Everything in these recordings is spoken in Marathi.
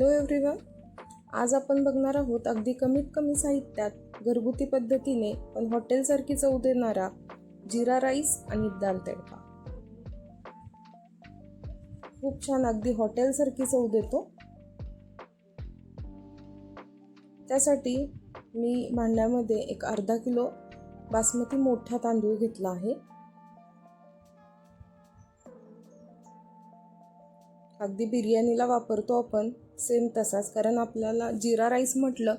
Hello everyone. आज आपण बघणार आहोत अगदी कमीत कमी साहित्यात घरगुती पद्धतीने पण हॉटेलसारखी चव देणारा जिरा राईस आणि दाल तडका. खूप छान अगदी हॉटेलसारखी चव देतो. त्यासाठी मी भांड्यामध्ये एक अर्धा किलो बासमती मोठा तांदूळ घेतला आहे. अगदी बिर्याणीला वापरतो आपण सेम तसाच. कारण आपल्याला जिरा राईस म्हटलं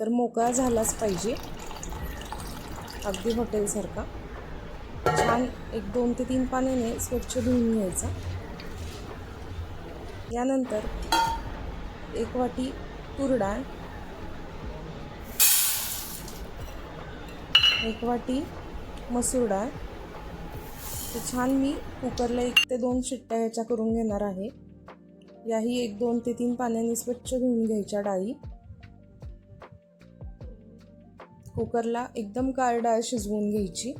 तर मोकळा झालाच पाहिजे. अगदी हॉटेलसारखा. छान एक दोन ते तीन पाण्याने स्वच्छ धुवून घ्यायचा. यानंतर एक वाटी तूर डाळ एक वाटी मसूर डाळ. छान मी कुकरला एक ते दोन शिट्ट्या ह्याच्या करून घेणार आहे. याही एक दोन ते तीन पाण्याने स्वच्छ धुवून घ्यायच्या डाळी. कुकरला एकदम काळ डाळ शिजवून घ्यायची.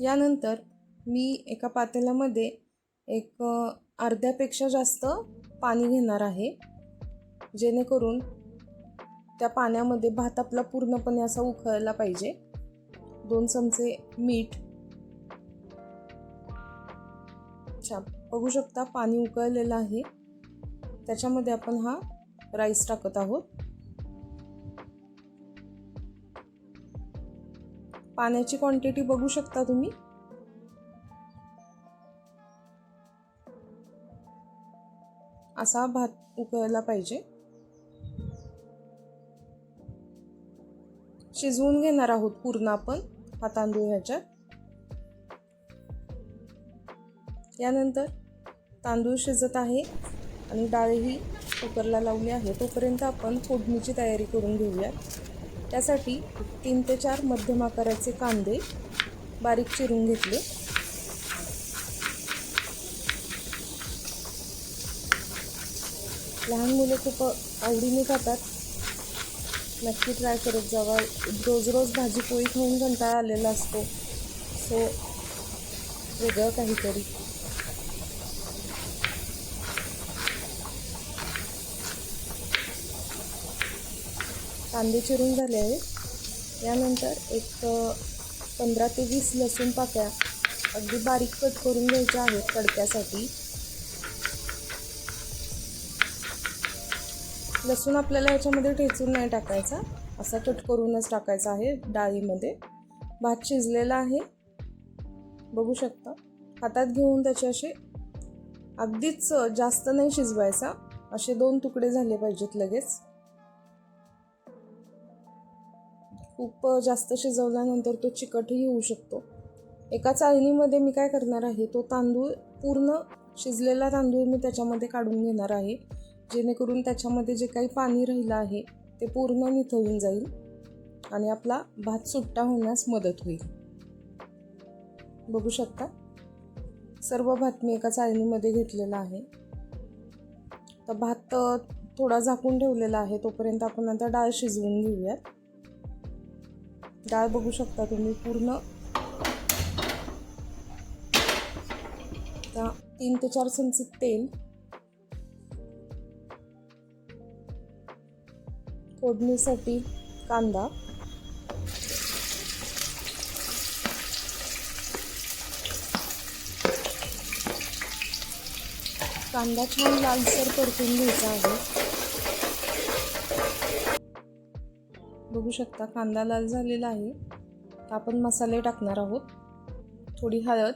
यानंतर मी एका पातेल्यामध्ये एक अर्ध्यापेक्षा जास्त पाणी घेणार आहे. जेणेकरून त्या पाण्यामध्ये भात आपला पूर्णपणे असा उखळला पाहिजे. दोन चमचे मीठ अच्छा. बघू शकता पाणी उकळलेलं आहे. त्याच्यामध्ये आपण हा राईस टाकत आहोत. पाण्याची क्वांटिटी बघू शकता तुम्ही. असा भात उकळला पाहिजे. शिजवून घेणार आहोत पूर्ण आपण हा तांदूळ ह्याच्यात. यानंतर तांदूळ शिजत आहे आणि डाळही कुकरला लावली आहे. तोपर्यंत आपण फोडणीची तयारी करून घेऊयात. त्यासाठी तीन ते चार मध्यम आकाराचे कांदे बारीक चिरून घेतले. लहान मुलं खूप आवडीने खातात. नक्की ट्राय करत जावा. रोज रोज भाजी पोळी खाऊन कंटाळा आलेला असतो. सो वेगळं काहीतरी. कांदे चिरून झाले आहेत. यानंतर एक पंधरा ते वीस लसूण पाक्या अगदी बारीक कट करून घ्यायच्या आहेत तडक्यासाठी. लसूण आपल्याला याच्यामध्ये ठेचून नाही टाकायचा. असा कट करूनच टाकायचा आहे डाळीमध्ये. भात शिजलेला आहे. बघू शकता. हातात घेऊन त्याचे असे अगदीच जास्त नाही शिजवायचा. असे दोन तुकडे झाले पाहिजेत लगेच. खूप जास्त शिजवल्यानंतर तो चिकटही होऊ शकतो. एका चाळणीमध्ये मी काय करणार आहे तो तांदूळ पूर्ण शिजलेला तांदूळ मी त्याच्यामध्ये काढून घेणार आहे जेणेकरून त्याच्यामध्ये जे काही पाणी राहिलं आहे ते पूर्ण निथळून जाईल आणि आपला भात सुट्टा होण्यास मदत होईल. बघू शकता? सर्व भात मी एका चाळणीमध्ये घेतलेला आहे. तर भात थोडा झाकून ठेवलेला आहे तोपर्यंत आपण आता डाळ शिजवून घेऊयात. डाळ बघू शकता तुम्ही पूर्ण. तीन ते चार चमचे तेल. फोडणीसाठी कांदा. कांदा छान लालसर परतून घ्यायचा आहे. बघू शकता कांदा लाल झालेला आहे. आपण मसाले टाकणार आहोत. थोडी हळद.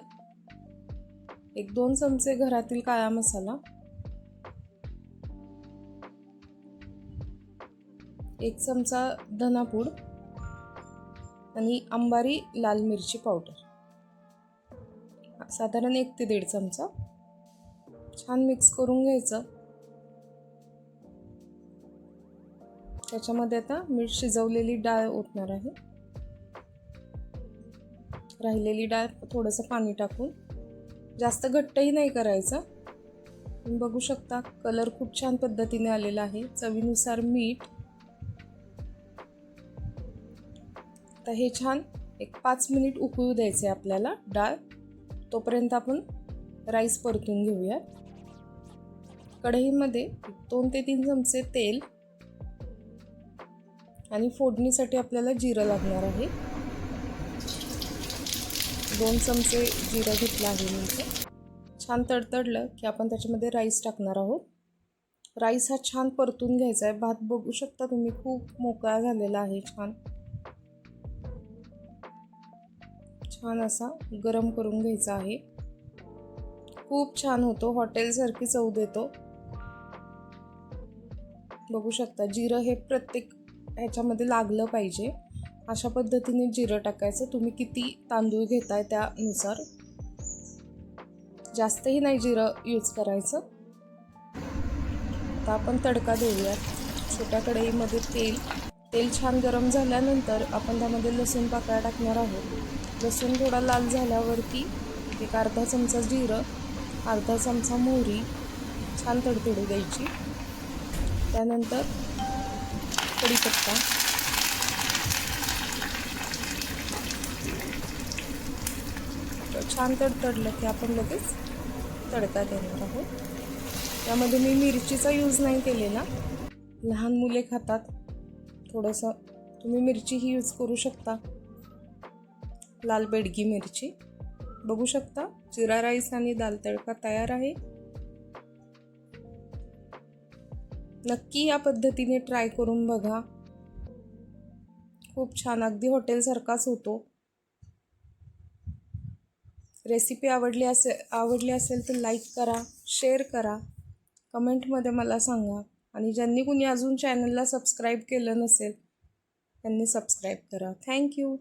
एक दोन चमचे घरातील काळा मसाला. एक चमचा धनापूड. आणि अंबारी लाल मिरची पावडर. साधारण एक ते दीड चमचा. छान मिक्स करून घ्यायचं. त्याच्यामध्ये आता मीठ शिजवलेली डाळ ओतणार आहे. राहिलेली डाळ थोडंसं पाणी टाकून. जास्त घट्टही नाही करायचं. तुम्ही बघू शकता कलर खूप छान पद्धतीने आलेला आहे. चवीनुसार मीठ. तर हे छान एक पाच मिनिट उकळू द्यायचे आपल्याला डाळ. तोपर्यंत आपण राईस परतून घेऊया कढईमध्ये दोन ते तीन चमचे तेल आणि फोडणीसाठी आपल्याला जिरं लागणार आहे. दोन चमचे जिरं घेतलं आहे मी इथे. छान तडतडलं की आपण त्याच्यामध्ये राईस टाकणार आहोत. राईस हा छान परतून घ्यायचा आहे. भात बघू शकता तुम्ही खूप मोकळा झालेला आहे छान. छान असा गरम करून घ्यायचा आहे. खूप छान होतो. हॉटेलसारखी चव देतो. बघू शकता जिरं हे प्रत्येक ह्याच्यामध्ये लागलं पाहिजे. अशा पद्धतीने जिरं टाकायचं. तुम्ही किती तांदूळ घेताय त्यानुसार. जास्तही नाही जिरं यूज करायचं. आता आपण तडका देऊयात. छोट्या कढईमध्ये तेल. तेल छान गरम झाल्यानंतर आपण त्यामध्ये लसूण पाकळ्या टाकणार आहोत. लसूण थोडा लाल झाल्यावरती एक अर्धा चमचा जिरं अर्धा चमचा मोहरी छान तडतडू द्यायची. त्यानंतर कढीपत्ता छान तडतडलं की आपण लगेच तडका देणार आहोत. त्यामध्ये मी मिरचीचा यूज नाही केलेला. लहान मुले खातात. थोडंसं तुम्ही मिरचीही यूज करू शकता. लाल बेडगी मिरची. बघू शकता जिरा राईस आणि दाल तडका तयार आहे. नक्की या पद्धतीने ट्राय करून बघा. खूप छान. अगदी हॉटेलसारखाच होतो. रेसिपी आवडली असे आवडली असेल तर लाईक करा शेअर करा. कमेंटमध्ये मला सांगा. आणि ज्यांनी कुणी अजून चॅनलला सबस्क्राईब केलं नसेल त्यांनी सबस्क्राईब करा. थँक्यू